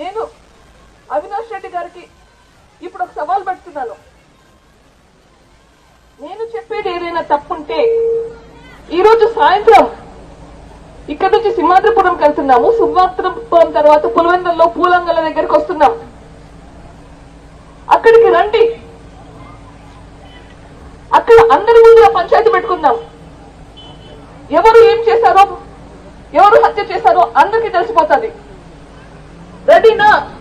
నేను అవినాష్ రెడ్డి గారికి ఇప్పుడు ఒక సవాల్ పెడుతున్నాను. నేను చెప్పేది ఏదైనా తప్పుంటే ఈరోజు సాయంత్రం ఇక్కడ నుంచి సింహాద్రిపురంకి వెళ్తున్నాము. సింహాద్రిపురం తర్వాత పులివెందుల్లో పూలంగల దగ్గరికి వస్తున్నాం. అక్కడికి రండి. అక్కడ అందరి ముందు పంచాయతీ పెట్టుకుందాం. ఎవరు ఏం చేశారో ఎవరు హత్య చేశారో అందరికీ తెలిసిపోతుంది. రెడీనా ఇప్పుడు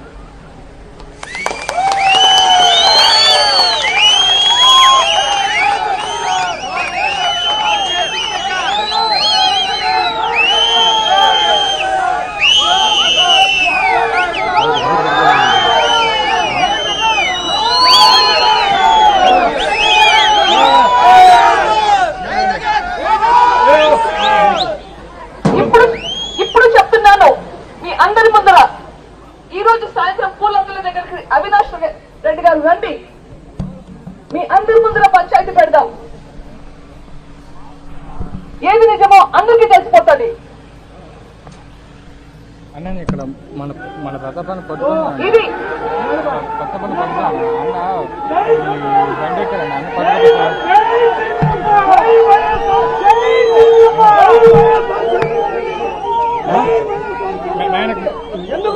రోజు సాయంత్రం పూలందుల దగ్గరికి అవినాష్ రెడ్డి గారు రండి మీ అందరి ముందర పంచాయతీ పెడదాం ఏది నిజమో అందరికీ తెలిసిపోతుంది అన్నని ఇక్కడ మన మన పెద్ద పని పడుతుంది ఎందుకు